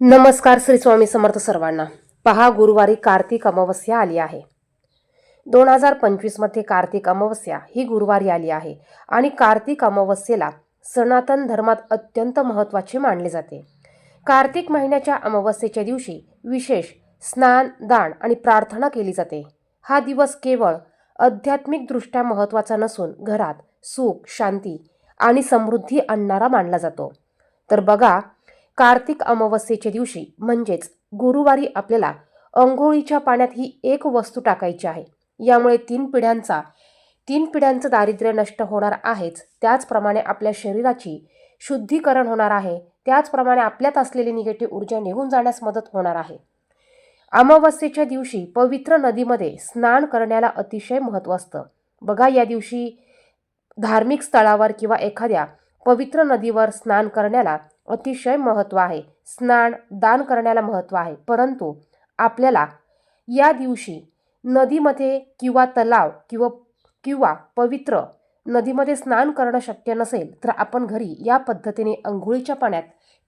नमस्कार श्री स्वामी समर्थ सर्वांना. पहा गुरुवारी कार्तिक अमावस्या आली आहे. दोन हजार पंचवीसमध्ये कार्तिक अमावस्या ही गुरुवारी आली आहे आणि कार्तिक अमावस्येला सनातन धर्मात अत्यंत महत्त्वाचे मानले जाते. कार्तिक महिन्याच्या अमावस्येच्या दिवशी विशेष स्नान दान आणि प्रार्थना केली जाते. हा दिवस केवळ आध्यात्मिकदृष्ट्या महत्त्वाचा नसून घरात सुख शांती आणि समृद्धी आणणारा मानला जातो. तर बघा कार्तिक अमावस्येच्या दिवशी म्हणजेच गुरुवारी आपल्याला अंघोळीच्या पाण्यात ही एक वस्तू टाकायची आहे. यामुळे तीन पिढ्यांचा तीन पिढ्यांचं दारिद्र्य नष्ट होणार आहेच. त्याचप्रमाणे आपल्या शरीराची शुद्धीकरण होणार आहे. त्याचप्रमाणे आपल्यात असलेली निगेटिव्ह ऊर्जा निघून जाण्यास मदत होणार आहे. अमावस्येच्या दिवशी पवित्र नदीमध्ये स्नान करण्याला अतिशय महत्त्व असतं. बघा या दिवशी धार्मिक स्थळावर किंवा एखाद्या पवित्र नदीवर स्नान करण्याला अतिशय महत्त्व आहे. स्नान दान करण्याला महत्त्व आहे. परंतु आपल्याला या दिवशी नदीमध्ये किंवा तलाव किंवा किंवा पवित्र नदीमध्ये स्नान करणं शक्य नसेल तर आपण घरी या पद्धतीने अंघोळीच्या पाण्यात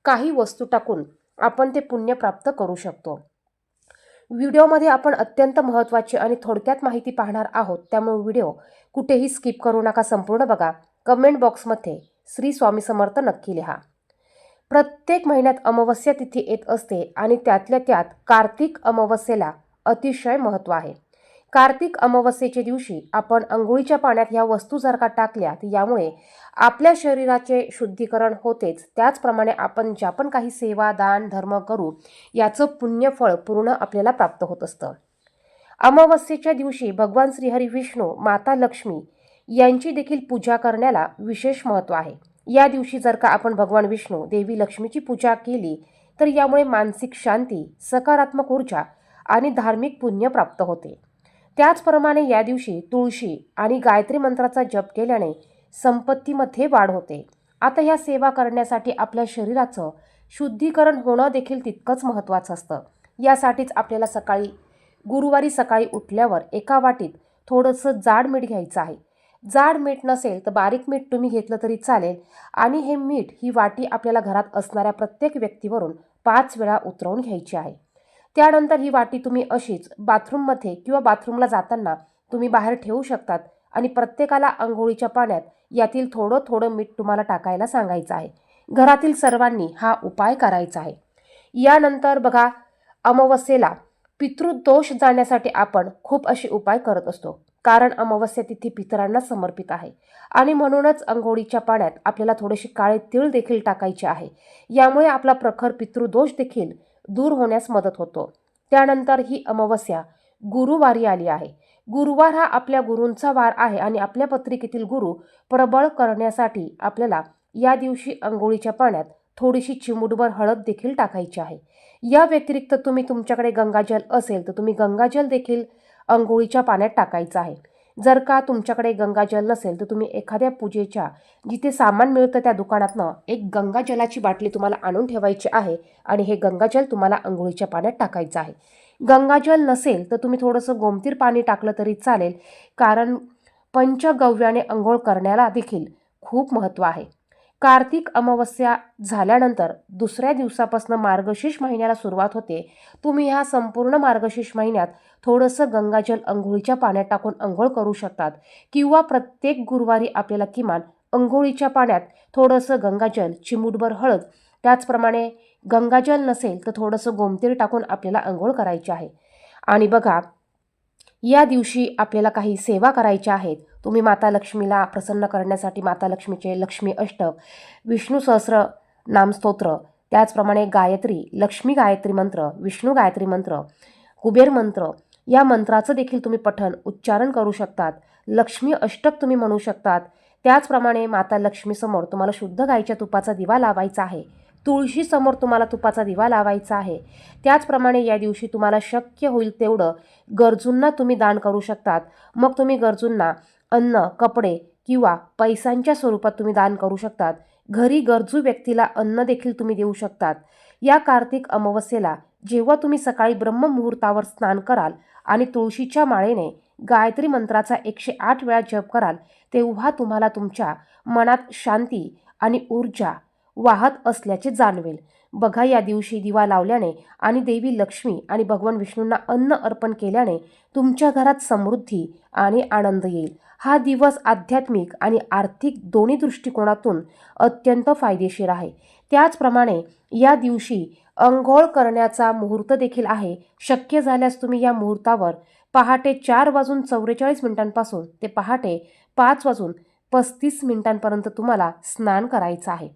काही वस्तू टाकून आपण ते पुण्य प्राप्त करू शकतो. व्हिडिओमध्ये आपण अत्यंत महत्त्वाची आणि थोडक्यात माहिती पाहणार आहोत. त्यामुळे व्हिडिओ कुठेही स्किप करू नका. संपूर्ण बघा. कमेंट बॉक्समध्ये श्री स्वामी समर्थ नक्की लिहा. प्रत्येक महिन्यात अमावस्या तिथी येत असते आणि त्यातल्या त्यात कार्तिक अमावस्येला अतिशय महत्त्व आहे. कार्तिक अमावस्येच्या दिवशी आपण अंघोळीच्या पाण्यात ह्या वस्तू जर का टाकल्या तर यामुळे आपल्या शरीराचे शुद्धीकरण होतेच. त्याचप्रमाणे आपण ज्या पण काही सेवा दान धर्म करू याचं पुण्यफळ पूर्ण आपल्याला प्राप्त होत असतं. अमावस्येच्या दिवशी भगवान श्रीहरी विष्णू माता लक्ष्मी यांची देखील पूजा करण्याला विशेष महत्त्व आहे. या दिवशी जर का आपण भगवान विष्णू देवी लक्ष्मीची पूजा केली तर यामुळे मानसिक शांती सकारात्मक ऊर्जा आणि धार्मिक पुण्य प्राप्त होते. त्याचप्रमाणे या दिवशी तुळशी आणि गायत्री मंत्राचा जप केल्याने संपत्तीमध्ये वाढ होते. आता ह्या सेवा करण्यासाठी आपल्या शरीराचं शुद्धीकरण होणं देखील तितकंच महत्त्वाचं असतं. यासाठीच आपल्याला सकाळी गुरुवारी सकाळी उठल्यावर एका वाटीत थोडंसं जाड मीठ घ्यायचं आहे. जाड मीठ नसेल तर बारीक मीठ तुम्ही घेतलं तरी चालेल. आणि हे मीठ ही वाटी आपल्याला घरात असणाऱ्या प्रत्येक व्यक्तीवरून पाच वेळा उतरवून घ्यायची आहे. त्यानंतर ही वाटी तुम्ही अशीच बाथरूममध्ये किंवा बाथरूमला जाताना तुम्ही बाहेर ठेवू शकतात आणि प्रत्येकाला आंघोळीच्या पाण्यात यातील थोडं थोडं मीठ तुम्हाला टाकायला सांगायचं आहे. घरातील सर्वांनी हा उपाय करायचा आहे. यानंतर बघा अमावस्येला पितृदोष जाण्यासाठी आपण खूप असे उपाय करत असतो. कारण अमावस्या तिथी पितरांना समर्पित आहे. आणि म्हणूनच अंघोळीच्या पाण्यात आपल्याला थोडेसे काळे तीळ देखील टाकायचे आहे. यामुळे आपला प्रखर पितृदोष देखील दूर होण्यास मदत होतो. त्यानंतर ही अमावस्या गुरुवारी आली आहे. गुरुवार हा आपल्या गुरूंचा वार आहे आणि आपल्या पत्रिकेतील गुरु प्रबळ करण्यासाठी आपल्याला या दिवशी अंघोळीच्या पाण्यात थोडीशी चिमूटभर हळद देखील टाकायची आहे. या व्यतिरिक्त तुम्ही तुमच्याकडे गंगाजल असेल तर तुम्ही गंगाजल देखील अंघोळीच्या पाण्यात टाकायचं आहे. जर का तुमच्याकडे गंगाजल नसेल तर तुम्ही एखाद्या पूजेच्या जिथे सामान मिळतं त्या दुकानातनं एक गंगाजलाची बाटली तुम्हाला आणून ठेवायची आहे आणि हे गंगाजल तुम्हाला अंघोळीच्या पाण्यात टाकायचं आहे. गंगाजल नसेल तर तुम्ही थोडंसं गोमतीर पाणी टाकलं तरी चालेल कारण पंचगव्याने अंघोळ करण्याला देखील खूप महत्त्व आहे. कार्तिक अमावस्या झाल्यानंतर दुसऱ्या दिवसापासून मार्गशीर्ष महिन्याला सुरुवात होते. तुम्ही ह्या संपूर्ण मार्गशीर्ष महिन्यात थोडंसं गंगाजल अंघोळीच्या पाण्यात टाकून अंघोळ करू शकतात किंवा प्रत्येक गुरुवारी आपल्याला किमान अंघोळीच्या पाण्यात थोडंसं गंगाजल चिमूटभर हळद त्याचप्रमाणे गंगाजल नसेल तर थोडंसं गोमतीर टाकून आपल्याला अंघोळ करायची आहे. आणि बघा या दिवशी आपल्याला काही सेवा करायच्या आहेत. तुम्ही माता लक्ष्मीला प्रसन्न करण्यासाठी माता लक्ष्मीचे लक्ष्मी अष्टक विष्णू सहस्र नामस्तोत्र त्याचप्रमाणे गायत्री लक्ष्मी गायत्री मंत्र विष्णू गायत्री मंत्र कुबेर मंत्र या मंत्राचं देखील तुम्ही पठन उच्चारण करू शकतात. लक्ष्मी अष्टक तुम्ही म्हणू शकतात. त्याचप्रमाणे माता लक्ष्मीसमोर तुम्हाला शुद्ध गाईच्या तुपाचा दिवा लावायचा आहे. तुळशीसमोर तुम्हाला तुपाचा दिवा लावायचा आहे. त्याचप्रमाणे या दिवशी तुम्हाला शक्य होईल तेवढं गरजूंना तुम्ही दान करू शकतात. मग तुम्ही गरजूंना अन्न कपडे किंवा पैशांच्या स्वरूपात तुम्ही दान करू शकतात. घरी गरजू व्यक्तीला अन्न देखील तुम्ही देऊ शकतात. या कार्तिक अमावस्येला जेव्हा तुम्ही सकाळी ब्रह्ममुहूर्तावर स्नान कराल आणि तुळशीच्या माळेने गायत्री मंत्राचा एकशे आठ वेळा जप कराल तेव्हा तुम्हाला तुमच्या मनात शांती आणि ऊर्जा वाहत असल्याचे जाणवेल. बघा या दिवशी दिवा लावल्याने आणि देवी लक्ष्मी आणि भगवान विष्णूंना अन्न अर्पण केल्याने तुमच्या घरात समृद्धी आणि आनंद येईल. हा दिवस आध्यात्मिक आणि आर्थिक दोन्ही दृष्टिकोनातून अत्यंत फायदेशीर आहे. त्याचप्रमाणे या दिवशी अंघोळ करण्याचा मुहूर्त देखील आहे. शक्य झाल्यास तुम्ही या मुहूर्तावर पहाटे चार वाजून चौवेचाळीस मिनिटांपासून ते पहाटे पाच वाजून पस्तीस मिनिटांपर्यंत तुम्हाला स्नान करायचं आहे.